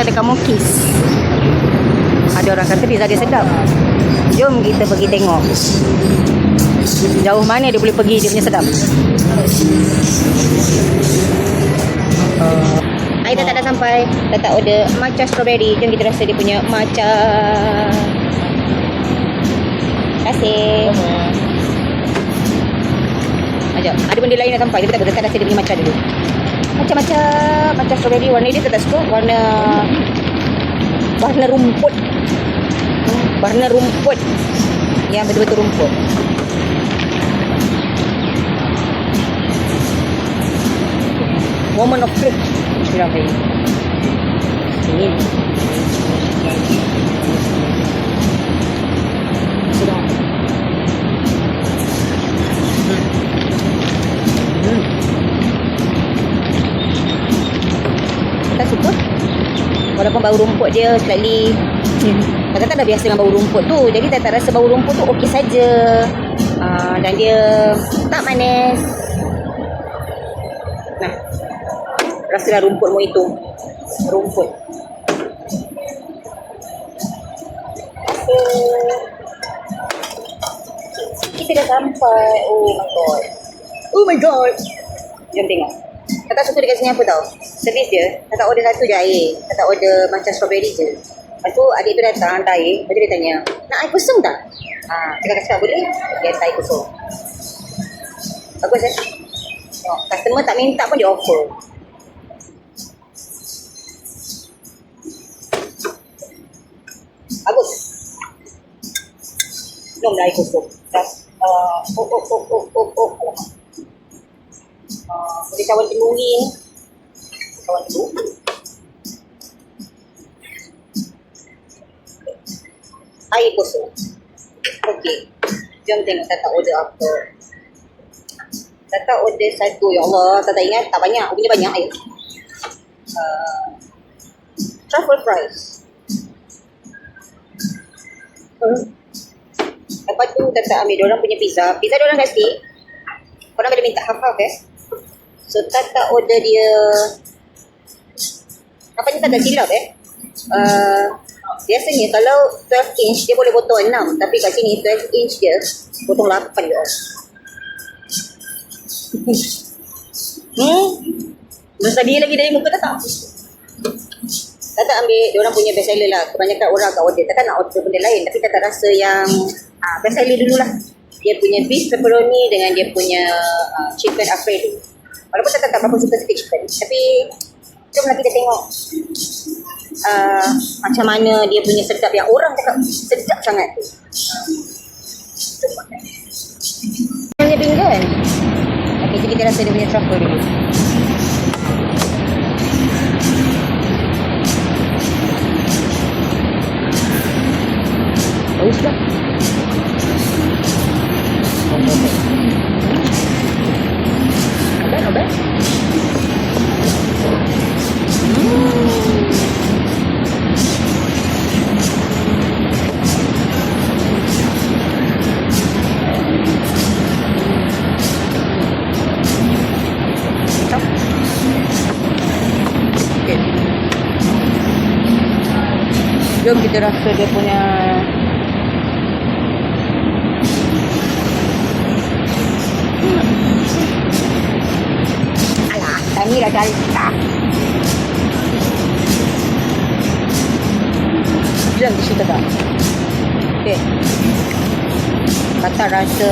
kita ada kamu kiss. Ada orang kata pizza dia sedap. Jom kita pergi tengok. Jauh mana dia boleh pergi dia punya sedap. Uh, Aida tak dah sampai. Dah tak order matcha strawberry. Jom kita rasa dia punya matcha. Terima kasih. Ajak. Ada benda lain nak sampai. Tapi tak apa. Dekat rasa dia punya matcha dulu. Macam-macam Macam strawberry Warna dia tak, suka Warna Warna rumput. Warna rumput Yang betul-betul rumput. Woman of truth Strawberry Ini Walaupun bau rumput dia slightly Kadang-kadang dah biasa dengan bau rumput tu. Jadi tak, tak rasa bau rumput tu okey saja. uh, Dan dia tak manis. Nah Rasalah rumput mu itu Rumput. Kita dah sampai. Oh my god. Oh my god. Jom tengok Kakak suka dekat sini apa tau? Servis dia Kakak order satu je air. Kakak order macam strawberry je. Lepas tu adik tu datang hantar air. Lepas tu dia tanya Nak air kosong tak? Ha, kakak cakap boleh? Dia hantar air kosong. Bagus eh? Tengok, customer tak minta pun dia offer. Bagus. Dah air kosong. Uh, Oh oh oh oh oh oh Boleh cawan kenduri ni Cawan kenduri Air kosong. Okey. Jom tengok Tata order apa. Tata order satu. Ya Allah Tata ingat. Tak banyak. Punya banyak air. Uh, Truffle fries. Hmm. Lepas tu Tata ambil Diorang punya pizza. Pizza diorang kasi Korang boleh minta half-half eh So Tata order dia Apa ni Tata silap eh uh, Biasanya kalau 12 inch Dia boleh potong 6 Tapi kat sini 12 inch dia Potong 8 je Hmm Terus tadi lagi dari muka Tata Tata ambil dia orang punya best lah. Kebanyakan orang kat order. Tata nak order benda lain. Tapi Tata rasa yang ah, best seller dululah. Dia punya beef pepperoni dengan dia punya ah, chicken alfredo. Walaupun Tata tak berapa suka steak chicken. Tapi jomlah kita tengok uh, macam mana dia punya sedap yang orang cakap sedap sangat tu. Punya pinggan. Okay, jadi kita rasa dia punya truffle dulu. Bagus lah. Not Jom kita rasa dia punya Alah, kami dah cari tak. Bilang di situ tak? Okay. Kata rasa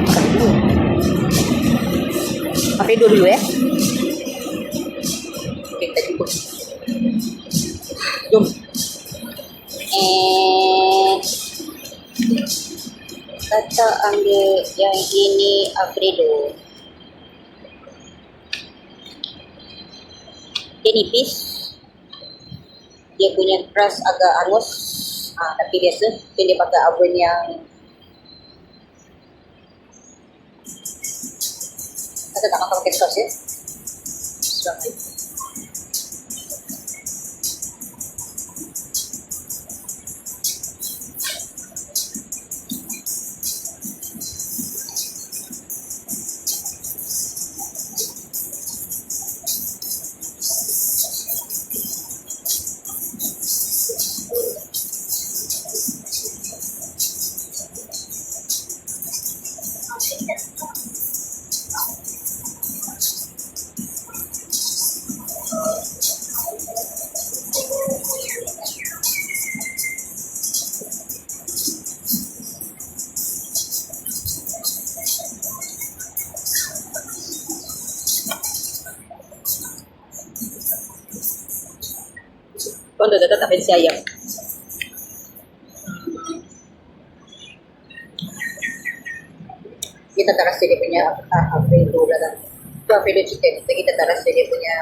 apa dulu? Apa dulu dulu eh? Ini Alfredo. Dia nipis. Dia punya crust agak angus. Ah, tapi biasa. Mungkin dia pakai oven yang Kata tak makan pakai sos ya. Sedap Kau dah dapat tak pensi ayam? Kita tak rasa dia punya ah, Alfredo lah kan. Tu Alfredo chicken. Tapi kita tak rasa dia punya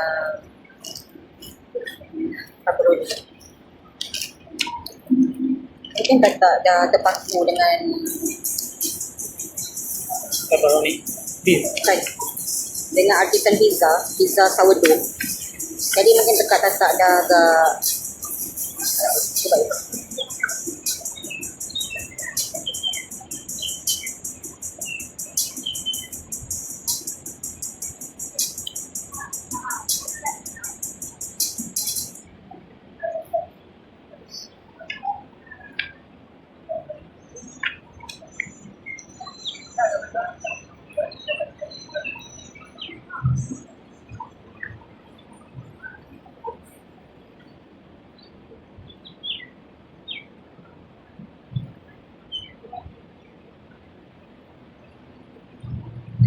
pepperoni. Mungkin tak, tak dah terpaku dengan pepperoni beef. kan dengan artisan pizza, pizza sourdough. Jadi mungkin dekat tak dah agak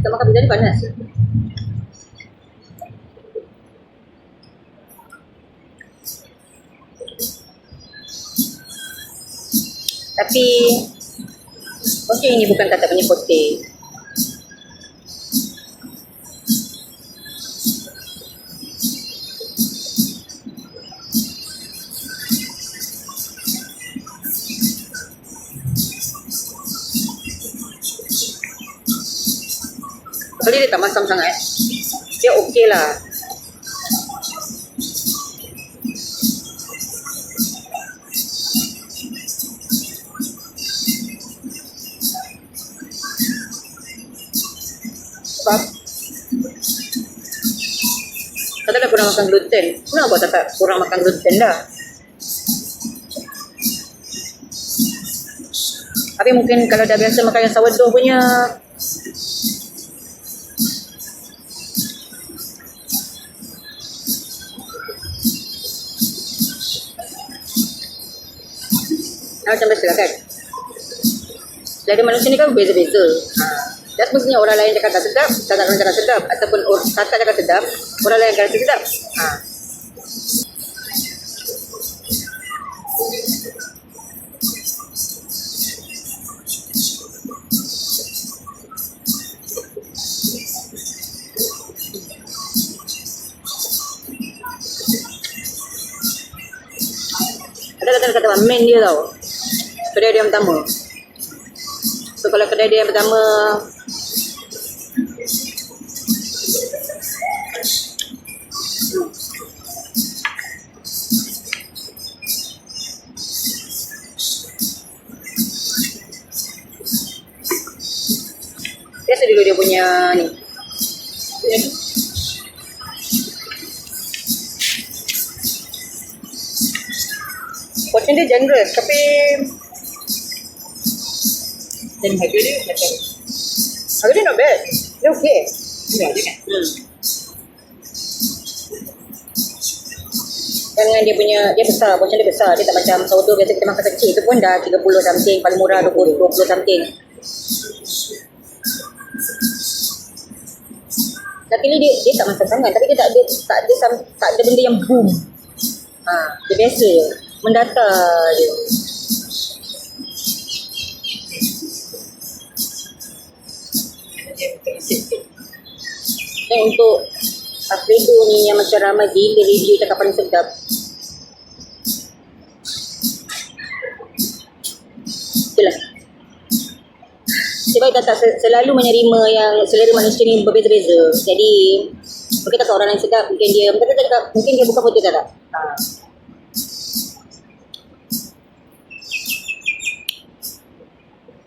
Kita makan pizza ni panas. Tapi Okey ini bukan kata punya putih. Jadi dia tak masam sangat. Dia okey lah. Kata dah kurang makan gluten. Kenapa buat tak kurang makan gluten dah? Tapi mungkin kalau dah biasa makan yang sourdough punya Ah, macam biasa lah kan Selera manusia ni kan beza-beza ha. Dan semestinya orang lain cakap tak sedap Kakak orang cakap sedap Ataupun or- kakak cakap sedap Orang lain rasa sedap ha. Ada kata kata main dia tau Kedai dia yang pertama. So kalau kedai dia yang pertama Biasa dulu dia punya ni. Portion dia generous tapi Dan harga dia macam Harga dia not bad Dia okay murah je kan? Hmm. Dengan dia punya, dia besar, portion dia besar. Dia tak macam sourdough biasa kita makan kecil. Itu pun dah 30 something, paling murah 20, 20 something. Tapi ni dia, dia tak masak sangat. Tapi dia tak ada, tak ada, tak ada benda yang boom. Ha, dia biasa je. Mendatar je. Dan untuk Alfredo ni yang macam ramai gila review cakap paling sedap. Itulah. Sebab kata se- selalu menerima yang selera manusia ni berbeza-beza. Jadi mungkin tak orang lain sedap, mungkin dia mungkin dia mungkin dia bukan putih tak tak. Ha.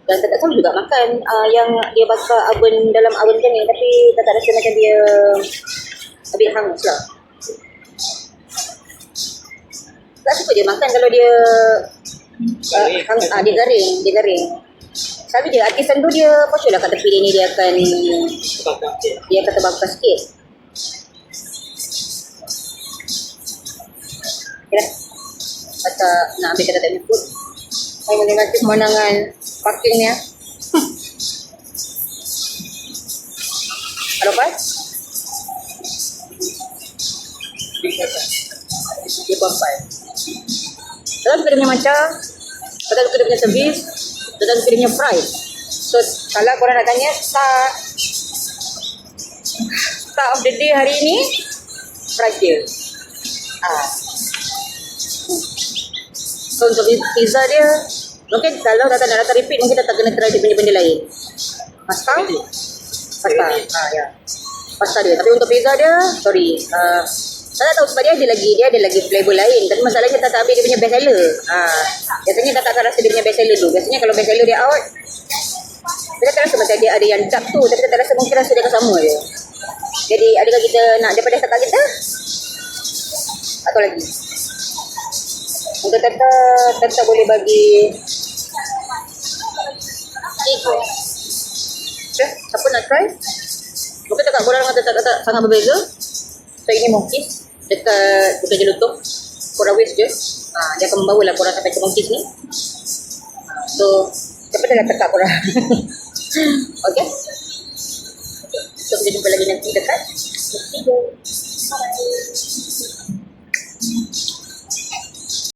Dan tak sama juga makan uh, yang dia bakar oven dalam oven macam ni tapi tak, tak rasa macam dia a bit hangus lah. Tak suka dia makan kalau dia uh, hang, ah, dia garing, dia garing. Selalu dia artisan tu dia sure lah kat tepi dia ni dia akan dia akan terbakar sikit. Okay dah. Kata nak ambil kata tak food. Saya menikmati pemandangan parking ni ah. Halo Pepper. Dia suka dia punya macam, dia punya servis, dia punya price. So, kalau korang nak tanya, start, start of the day hari ni, price dia. Ah. So, untuk pizza dia, mungkin kalau datang nak datang repeat, mungkin datang kena try dia punya benda lain. Pasta? Pasta. Ah, ya. Pasta dia. Tapi untuk pizza dia, sorry. Uh, saya tak tahu sebab dia ada lagi dia ada lagi flavor lain. Tapi masalahnya tak tak ambil dia punya best seller. Ha, biasanya tak akan rasa dia punya best seller tu. Biasanya kalau best seller dia out, kita tak rasa macam dia ada yang dark tu. Tapi kita tak rasa mungkin rasa dia akan sama je. Jadi adakah kita nak daripada start kita? Atau lagi? Untuk tetap, tetap boleh bagi Okay, siapa nak try? Mungkin tak korang dengan tetap, tetap sangat berbeza. So ini mungkis dekat bukan jelutung. Korang waste je. Ha, dia akan membawa lah korang sampai ke mungkis ni. So, cepat dah tekak korang. okay? So, kita jumpa lagi nanti dekat. Tiga. Bye.